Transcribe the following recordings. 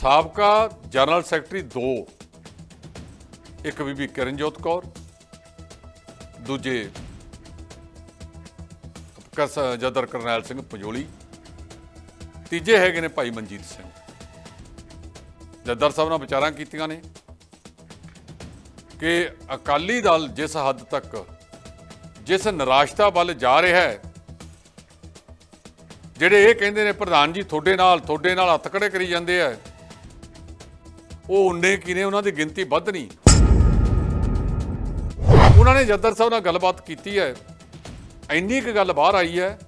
ਸਾਬਕਾ general secretary 2 ਇੱਕ ਬੀਬੀ ਕਿਰਨਜੋਤ ਕੌਰ, ਦੂਜੇ ਕਸ ਜਦਰ ਕਰਨੈਲ ਸਿੰਘ ਪੰਜੋਲੀ, ਤੀਜੇ ਹੈਗੇ ਨੇ ਭਾਈ ਮਨਜੀਤ ਸਿੰਘ। ਜੱਦਰ ਸਾਹਿਬ ਨਾਲ ਵਿਚਾਰਾਂ ਕੀਤੀਆਂ ਨੇ ਕਿ ਅਕਾਲੀ ਦਲ ਜਿਸ ਹੱਦ ਤੱਕ ਜਿਸ ਨਿਰਾਸ਼ਤਾ ਵੱਲ ਜਾ ਰਿਹਾ ਹੈ, ਜਿਹੜੇ ਇਹ ਕਹਿੰਦੇ ਨੇ, ਪ੍ਰਧਾਨ ਜੀ, ਤੁਹਾਡੇ ਨਾਲ ਤੁਹਾਡੇ ਨਾਲ ਹੱਥ ਖੜੇ ਕਰੀ ਜਾਂਦੇ ਆ ਉਹ ਉਨੇ ਕੀ ਨੇ ਉਹਨਾਂ ਦੀ ਗਿਣਤੀ ਵੱਧਣੀ ਉਹਨਾਂ ਨੇ ਜੱਦਰ ਸਾਹਿਬ ਨਾਲ ਗੱਲਬਾਤ ਕੀਤੀ ਹੈ। ਇੰਨੀ ਕੁ ਗੱਲ ਬਾਹਰ ਆਈ ਹੈ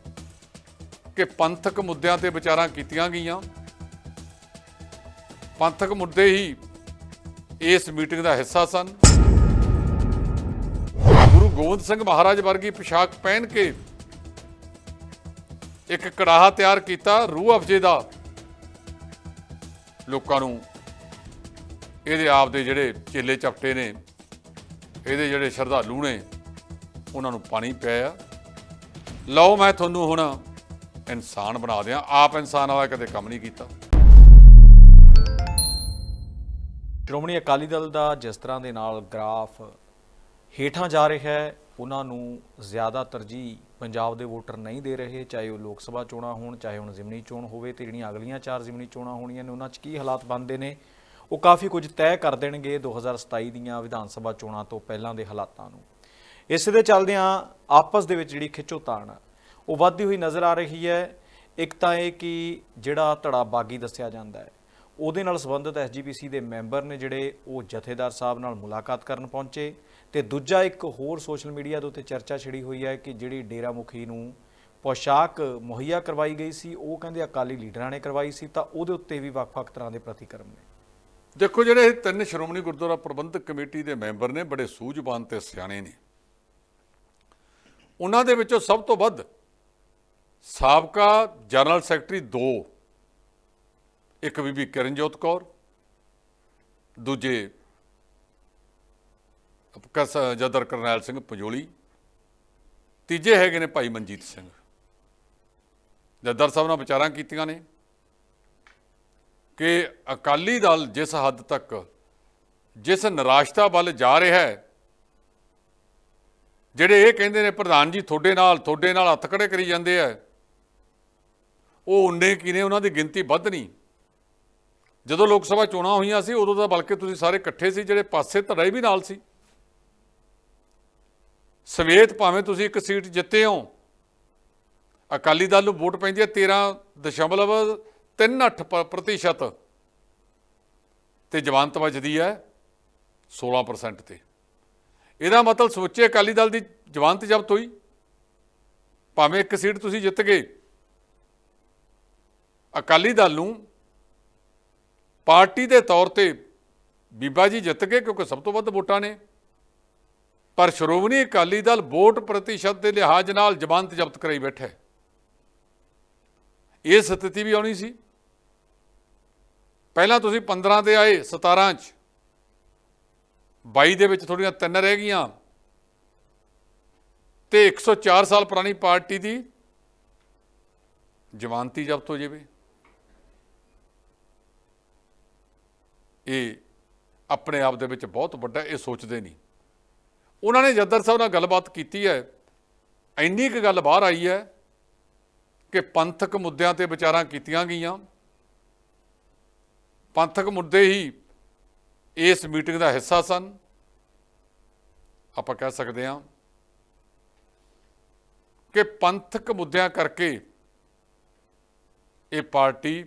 ਕਿ ਪੰਥਕ ਮੁੱਦਿਆਂ ਤੇ ਵਿਚਾਰਾਂ ਕੀਤੀਆਂ ਗਈਆਂ। ਪੰਥਕ ਮੁੱਦੇ ਹੀ ਇਸ ਮੀਟਿੰਗ ਦਾ ਹਿੱਸਾ ਸਨ। ਗੁਰੂ ਗੋਬਿੰਦ ਸਿੰਘ ਮਹਾਰਾਜ ਵਰਗੀ ਪੋਸ਼ਾਕ ਪਹਿਨ ਕੇ ਇੱਕ ਕੜਾਹਾ ਤਿਆਰ ਕੀਤਾ ਰੂਹ ਅਫਜੇ ਦਾ। ਲੋਕਾਂ ਨੂੰ ਇਹਦੇ ਆਪ ਦੇ ਜਿਹੜੇ ਚੇਲੇ ਚਪਟੇ ਨੇ, ਇਹਦੇ ਜਿਹੜੇ ਸ਼ਰਧਾਲੂ ਨੇ, ਉਹਨਾਂ ਨੂੰ ਪਾਣੀ ਪਿਆਇਆ ਲਓ ਮੈਂ ਤੁਹਾਨੂੰ ਹੁਣ ਇਨਸਾਨ ਬਣਾ ਦਿਆਂ। ਆਪ ਇਨਸਾਨ ਵਾਲਾ ਕਦੇ ਕੰਮ ਨਹੀਂ ਕੀਤਾ। ਸ਼੍ਰੋਮਣੀ ਅਕਾਲੀ ਦਲ ਦਾ ਜਿਸ ਤਰ੍ਹਾਂ ਦੇ ਨਾਲ ਗ੍ਰਾਫ ਹੇਠਾਂ ਜਾ ਰਿਹਾ ਹੈ, ਉਹਨਾਂ ਨੂੰ ਜ਼ਿਆਦਾ ਤਰਜੀਹ ਪੰਜਾਬ ਦੇ ਵੋਟਰ ਨਹੀਂ ਦੇ ਰਹੇ, ਚਾਹੇ ਉਹ ਲੋਕ ਸਭਾ ਚੋਣਾਂ ਹੋਣ, ਚਾਹੇ ਹੁਣ ਜ਼ਿਮਨੀ ਚੋਣ ਹੋਵੇ, ਤੇ ਜਿਹੜੀਆਂ ਅਗਲੀਆਂ ਚਾਰ ਜ਼ਿਮਨੀ ਚੋਣਾਂ ਹੋਣੀਆਂ ਨੇ, ਉਹਨਾਂ 'ਚ ਕੀ ਹਾਲਾਤ ਬਣਦੇ ਨੇ? ਉਹ ਕਾਫੀ ਕੁਝ ਤੈਅ ਕਰ ਦੇਣਗੇ 2027 ਦੀਆਂ ਵਿਧਾਨ ਸਭਾ ਚੋਣਾਂ ਤੋਂ ਪਹਿਲਾਂ ਦੇ ਹਾਲਾਤਾਂ ਨੂੰ। ਇਸੇ ਦੇ ਚੱਲਦਿਆਂ ਆਪਸ ਦੇ ਵਿੱਚ ਜਿਹੜੀ ਖਿੱਚੋਤਾਣ ਉਹ ਵੱਧਦੀ ਹੋਈ ਨਜ਼ਰ ਆ ਰਹੀ ਹੈ। ਇੱਕ ਤਾਂ ਇਹ ਕਿ ਜਿਹੜਾ ਧੜਾ ਬਾਗੀ ਦੱਸਿਆ ਜਾਂਦਾ ਹੈ, ਉਹਦੇ ਨਾਲ ਸੰਬੰਧਿਤ ਐਸਜੀਪੀਸੀ ਦੇ ਮੈਂਬਰ ਨੇ ਜਿਹੜੇ ਉਹ ਜਥੇਦਾਰ ਸਾਹਿਬ ਨਾਲ ਮੁਲਾਕਾਤ ਕਰਨ ਪਹੁੰਚੇ ਤੇ ਦੂਜਾ ਇੱਕ ਹੋਰ ਸੋਸ਼ਲ ਮੀਡੀਆ ਦੇ ਉੱਤੇ ਚਰਚਾ ਛਿੜੀ ਹੋਈ ਹੈ ਕਿ ਜਿਹੜੀ ਡੇਰਾ ਮੁਖੀ ਨੂੰ ਪੋਸ਼ਾਕ ਮੁਹੱਈਆ ਕਰਵਾਈ ਗਈ ਸੀ, ਉਹ ਕਹਿੰਦੇ ਅਕਾਲੀ ਲੀਡਰਾਂ ਨੇ ਕਰਵਾਈ ਸੀ, ਤਾਂ ਉਹਦੇ ਉੱਤੇ ਵੀ ਵੱਖ-ਵੱਖ ਤਰ੍ਹਾਂ ਦੇ ਪ੍ਰਤੀਕਰਮ ਨੇ। ਦੇਖੋ ਜਿਹੜੇ ਇਹ ਤਿੰਨ ਸ਼੍ਰੋਮਣੀ ਗੁਰਦੁਆਰਾ ਪ੍ਰਬੰਧਕ ਕਮੇਟੀ ਦੇ ਮੈਂਬਰ ਨੇ, ਬੜੇ ਸੂਝਵਾਨ ਤੇ ਸਿਆਣੇ ਨੇ। ਉਹਨਾਂ ਦੇ ਵਿੱਚੋਂ ਸਭ ਤੋਂ ਵੱਧ ਸਾਬਕਾ ਜਨਰਲ ਸੈਕਟਰੀ 2 ਇੱਕ ਬੀਬੀ ਕਿਰਨਜੋਤ ਕੌਰ, ਦੂਜੇ ਕਸ ਜਦਰ ਕਰਨੈਲ ਸਿੰਘ ਪੰਜੋਲੀ, ਤੀਜੇ ਹੈਗੇ ਨੇ ਭਾਈ ਮਨਜੀਤ ਸਿੰਘ। ਜਦਰ ਸਾਹਿਬ ਨਾਲ ਵਿਚਾਰਾਂ ਕੀਤੀਆਂ ਨੇ। ਕਿ ਅਕਾਲੀ ਦਲ ਜਿਸ ਹੱਦ ਤੱਕ ਜਿਸ ਨਿਰਾਸ਼ਤਾ ਵੱਲ ਜਾ ਰਿਹਾ ਹੈ, ਜਿਹੜੇ ਇਹ ਕਹਿੰਦੇ ਨੇ, ਪ੍ਰਧਾਨ ਜੀ, ਤੁਹਾਡੇ ਨਾਲ ਤੁਹਾਡੇ ਨਾਲ ਹੱਥ ਖੜੇ ਕਰੀ ਜਾਂਦੇ ਆ। ਉਹ ਉਨੇ ਕੀ ਨੇ, ਉਹਨਾਂ ਦੀ ਗਿਣਤੀ ਵੱਧ ਨਹੀਂ। ਜਦੋਂ ਲੋਕ ਸਭਾ ਚੋਣਾਂ ਹੋਈਆਂ ਸੀ, ਉਦੋਂ ਤਾਂ ਬਲਕਿ ਤੁਸੀਂ ਸਾਰੇ ਇਕੱਠੇ ਸੀ, ਜਿਹੜੇ ਪਾਸੇ ਧੜੇ ਵੀ ਨਾਲ ਸੀ। ਸਵੇਤ ਭਾਵੇਂ ਤੁਸੀਂ ਇੱਕ ਸੀਟ ਜਿੱਤੇ ਹੋ, ਅਕਾਲੀ ਦਲ ਨੂੰ ਵੋਟ ਪੈਂਦੀ ਹੈ 13 ਦਸ਼ਮਲਵ 3.8 ਪ੍ਰਤੀਸ਼ਤ ਤੇ ਜਵਾਨਤ ਵੱਜਦੀ ਹੈ 16% ਤੇ। ਇਹਦਾ ਮਤਲਬ ਸੋਚੇ ਅਕਾਲੀ ਦਲ ਦੀ ਜਵਾਨਤ ਜ਼ਬਤ ਹੋਈ। ਭਾਵੇਂ ਇੱਕ ਸੀਟ ਤੁਸੀਂ ਜਿੱਤ ਗਏ। ਅਕਾਲੀ ਦਲ ਨੂੰ ਪਾਰਟੀ ਦੇ ਤੌਰ ਤੇ ਬੀਬਾ ਜੀ ਜਿੱਤ ਗਏ ਕਿਉਂਕਿ ਸਭ ਤੋਂ ਵੱਧ ਵੋਟਾਂ ਨੇ। ਪਰ ਸ਼੍ਰੋਮਣੀ ਅਕਾਲੀ ਦਲ ਵੋਟ ਪ੍ਰਤੀਸ਼ਤ ਦੇ ਲਿਹਾਜ਼ ਨਾਲ ਜ਼ਮਾਨਤ ਜ਼ਬਤ ਕਰਾਈ ਬੈਠਾ ਹੈ। ਇਹ ਸਥਿਤੀ ਵੀ ਆਉਣੀ ਸੀ। ਪਹਿਲਾਂ ਤੁਸੀਂ 15 ਤੇ ਆਏ 17 ਚ। 22 ਦੇ ਵਿੱਚ ਥੋੜੀਆਂ ਤਿੰਨ ਰਹਿ ਗਈਆਂ। ਤੇ 104 ਸਾਲ ਪੁਰਾਣੀ ਪਾਰਟੀ ਦੀ ਜ਼ਮਾਨਤੀ ਜ਼ਬਤ ਹੋ ਜਾਵੇ। ਇਹ ਆਪਣੇ ਆਪ ਦੇ ਵਿੱਚ ਬਹੁਤ ਵੱਡਾ, ਇਹ ਸੋਚਦੇ ਨਹੀਂ। ਉਹਨਾਂ ਨੇ ਜੱਦਰ ਸਾਹਿਬ ਨਾਲ ਗੱਲਬਾਤ ਕੀਤੀ ਹੈ। ਇੰਨੀ ਕੁ ਗੱਲ ਬਾਹਰ ਆਈ ਹੈ ਕਿ ਪੰਥਕ ਮੁੱਦਿਆਂ ਤੇ ਵਿਚਾਰਾਂ ਕੀਤੀਆਂ ਗਈਆਂ। ਪੰਥਕ ਮੁੱਦੇ ਹੀ ਇਸ ਮੀਟਿੰਗ ਦਾ ਹਿੱਸਾ ਸਨ। ਆਪਾਂ ਕਹਿ ਸਕਦੇ ਹਾਂ ਕਿ ਪੰਥਕ ਮੁੱਦਿਆਂ ਕਰਕੇ ਇਹ ਪਾਰਟੀ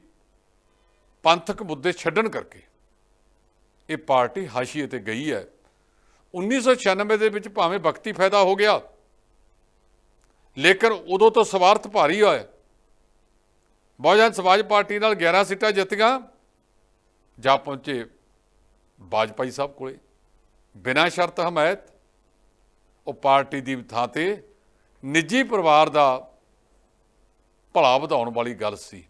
ਪੰਥਕ ਮੁੱਦੇ ਛੱਡਣ ਕਰਕੇ ਇਹ ਪਾਰਟੀ ਹਾਸ਼ੀਏ ਤੇ ਗਈ ਹੈ। 1996 ਦੇ ਵਿੱਚ ਭਾਵੇਂ ਵਕਤੀ ਫਾਇਦਾ ਹੋ ਗਿਆ, ਲੇਕਿਨ ਉਦੋਂ ਤੋਂ ਸਵਾਰਥ ਭਾਰੀ ਹੋਇਆ ਬਹੁਜਨ ਸਮਾਜ ਪਾਰਟੀ ਨਾਲ 11 ਸੀਟਾਂ ਜਿੱਤੀਆਂ, ਜਾ ਪਹੁੰਚੇ ਬਾਜਪਾਈ ਸਾਹਿਬ ਕੋਲੇ। ਬਿਨਾਂ ਸ਼ਰਤ ਹਮਾਇਤ, ਉਹ ਪਾਰਟੀ ਦੀ ਥਾਂ ਤੇ ਨਿੱਜੀ ਪਰਿਵਾਰ ਦਾ ਭਲਾ ਵਧਾਉਣ ਵਾਲੀ ਗੱਲ ਸੀ।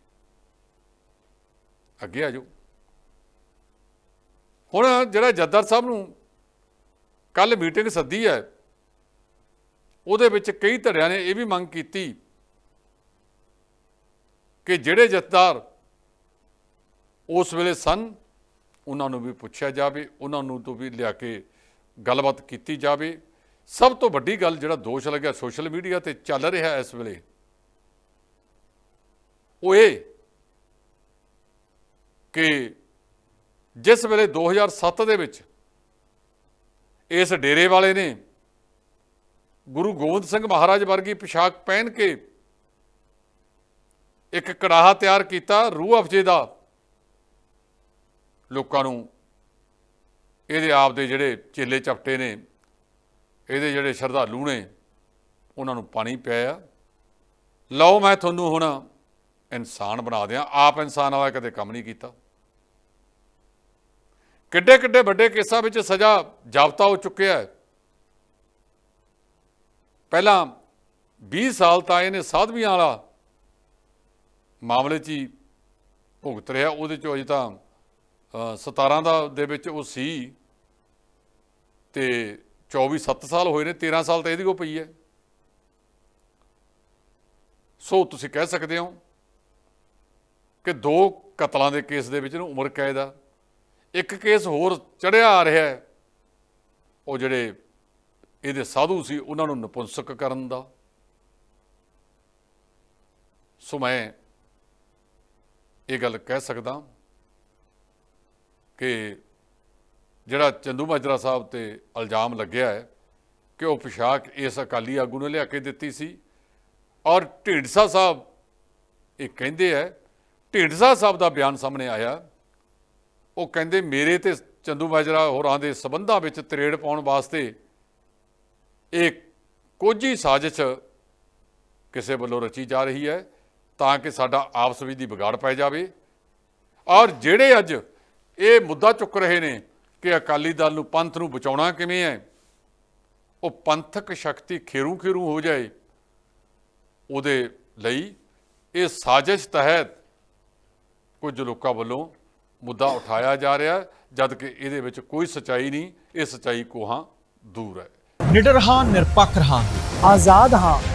ਅੱਗੇ ਆ ਜਾਓ। ਹੁਣ ਜਿਹੜਾ ਜੱਦਰ ਸਾਹਿਬ ਨੂੰ ਕੱਲ ਮੀਟਿੰਗ ਸੱਦੀ ਹੈ, ਉਹਦੇ ਵਿੱਚ ਕਈ ਧੜਿਆਂ ਨੇ ਇਹ ਵੀ ਮੰਗ ਕੀਤੀ ਕਿ ਜਿਹੜੇ ਜਥੇਦਾਰ ਉਸ ਵੇਲੇ ਸਨ, ਉਹਨਾਂ ਨੂੰ ਵੀ ਪੁੱਛਿਆ ਜਾਵੇ, ਉਹਨਾਂ ਨੂੰ ਤੋਂ ਵੀ ਲਿਆ ਕੇ ਗੱਲਬਾਤ ਕੀਤੀ ਜਾਵੇ। ਸਭ ਤੋਂ ਵੱਡੀ ਗੱਲ ਜਿਹੜਾ ਦੋਸ਼ ਲੱਗਿਆ ਸੋਸ਼ਲ ਮੀਡੀਆ ਤੇ ਚੱਲ ਰਿਹਾ ਇਸ ਵੇਲੇ, ਉਹ ਇਹ ਕਿ ਜਿਸ ਵੇਲੇ 2007 ਦੇ ਵਿੱਚ ਇਸ ਡੇਰੇ ਵਾਲੇ ਨੇ ਗੁਰੂ ਗੋਬਿੰਦ ਸਿੰਘ ਮਹਾਰਾਜ ਵਰਗੀ ਪੋਸ਼ਾਕ ਪਹਿਨ ਕੇ ਇੱਕ ਕੜਾਹਾ ਤਿਆਰ ਕੀਤਾ ਰੂਹ ਅਫਜੇ ਦਾ। ਲੋਕਾਂ ਨੂੰ ਇਹਦੇ ਆਪ ਦੇ ਜਿਹੜੇ ਚੇਲੇ ਚਪਟੇ ਨੇ, ਇਹਦੇ ਜਿਹੜੇ ਸ਼ਰਧਾਲੂ ਨੇ, ਉਹਨਾਂ ਨੂੰ ਪਾਣੀ ਪਿਆਇਆ। ਲਓ ਮੈਂ ਤੁਹਾਨੂੰ ਹੁਣ ਇਨਸਾਨ ਬਣਾ ਦਿਆਂ। ਆਪ ਇਨਸਾਨ ਵਾਲਾ ਕਦੇ ਕੰਮ ਨਹੀਂ ਕੀਤਾ। ਕਿੱਡੇ ਕਿੱਡੇ ਵੱਡੇ ਕੇਸਾਂ ਵਿੱਚ ਸਜ਼ਾ ਜਾਬਤਾ ਹੋ ਚੁੱਕਿਆ ਹੈ। ਪਹਿਲਾਂ 20 ਸਾਲ ਤਾਂ ਇਹਨੇ ਸਾਧਵੀਆਂ ਵਾਲਾ ਮਾਮਲੇ 'ਚ ਹੀ ਭੁਗਤ ਰਿਹਾ। ਉਹਦੇ 'ਚੋਂ ਅਜੇ ਤਾਂ ਅ, 17 ਦਾ ਦੇ ਵਿੱਚ ਉਹ ਸੀ ਤੇ 24 7 ਸਾਲ ਹੋਏ ਨੇ 13 ਸਾਲ ਤਾਂ ਇਹਦੀ ਕੋ ਪਈ ਹੈ। ਸੋ ਤੁਸੀਂ ਕਹਿ ਸਕਦੇ ਹੋ ਕਿ ਦੋ ਕਤਲਾਂ ਦੇ ਕੇਸ ਦੇ ਵਿੱਚ ਨੂੰ ਉਮਰ ਕੈਦ ਆ। ਇੱਕ ਕੇਸ ਹੋਰ ਚੜਿਆ ਆ ਰਿਹਾ ਹੈ ਉਹ ਜਿਹੜੇ ਇਹਦੇ ਸਾਧੂ ਸੀ ਉਹਨਾਂ ਨੂੰ ਨਪੁੰਸਕ ਕਰਨ ਦਾ। ਸੋ ਮੈਂ ਇਹ ਗੱਲ ਕਹਿ ਸਕਦਾ ਕਿ ਜਿਹੜਾ ਚੰਦੂ ਮਾਜਰਾ ਸਾਹਿਬ ਤੇ ਇਲਜ਼ਾਮ ਲੱਗਿਆ ਹੈ ਕਿ ਉਹ ਪੁਸ਼ਾਕ ਇਸ ਅਕਾਲੀ ਆਗੂ ਨੇ ਲਿਆ ਕੇ ਦਿੱਤੀ ਸੀ ਔਰ ਢੀਂਡਸਾ ਸਾਹਿਬ ਇਹ ਕਹਿੰਦੇ ਹੈ, ਢੀਂਡਸਾ ਸਾਹਿਬ ਦਾ ਬਿਆਨ ਸਾਹਮਣੇ ਆਇਆ। ਉਹ ਕਹਿੰਦੇ, ਮੇਰੇ ਤੇ ਚੰਦੂ ਮਾਜਰਾ ਹੋਰਾਂ ਦੇ ਸਬੰਧਾਂ ਵਿੱਚ ਤਰੇੜ ਪਾਉਣ ਵਾਸਤੇ ਇਹ ਕੋਝੀ ਸਾਜ਼ਿਸ਼ ਕਿਸੇ ਵੱਲੋਂ ਰਚੀ ਜਾ ਰਹੀ ਹੈ। ਤਾਂ ਕਿ ਸਾਡਾ ਆਪਸ ਵਿੱਚ ਦੀ ਵਿਗਾੜ ਪੈ ਜਾਵੇ। ਔਰ ਜਿਹੜੇ ਅੱਜ ਇਹ ਮੁੱਦਾ ਚੁੱਕ ਰਹੇ ਨੇ ਕਿ ਅਕਾਲੀ ਦਲ ਨੂੰ ਪੰਥ ਨੂੰ ਬਚਾਉਣਾ ਕਿਵੇਂ ਹੈ ਉਹ ਪੰਥਕ ਸ਼ਕਤੀ ਖੇਰੂ ਖੇਰੂ ਹੋ ਜਾਏ ਉਹਦੇ ਲਈ ਇਹ ਸਾਜ਼ਿਸ਼ ਤਹਿਤ ਕੁਝ ਲੋਕਾਂ ਵੱਲੋਂ ਮੁੱਦਾ ਉਠਾਇਆ ਜਾ ਰਿਹਾ ਹੈ, ਜਦ ਕਿ ਇਹਦੇ ਵਿੱਚ ਕੋਈ ਸਚਾਈ ਨਹੀਂ ਇਹ ਸਚਾਈ ਕੋਹਾਂ ਦੂਰ ਹੈ। ਨਿਡਰ ਹਾਂ ਨਿਰਪੱਖ ਹਾਂ ਆਜ਼ਾਦ ਹਾਂ।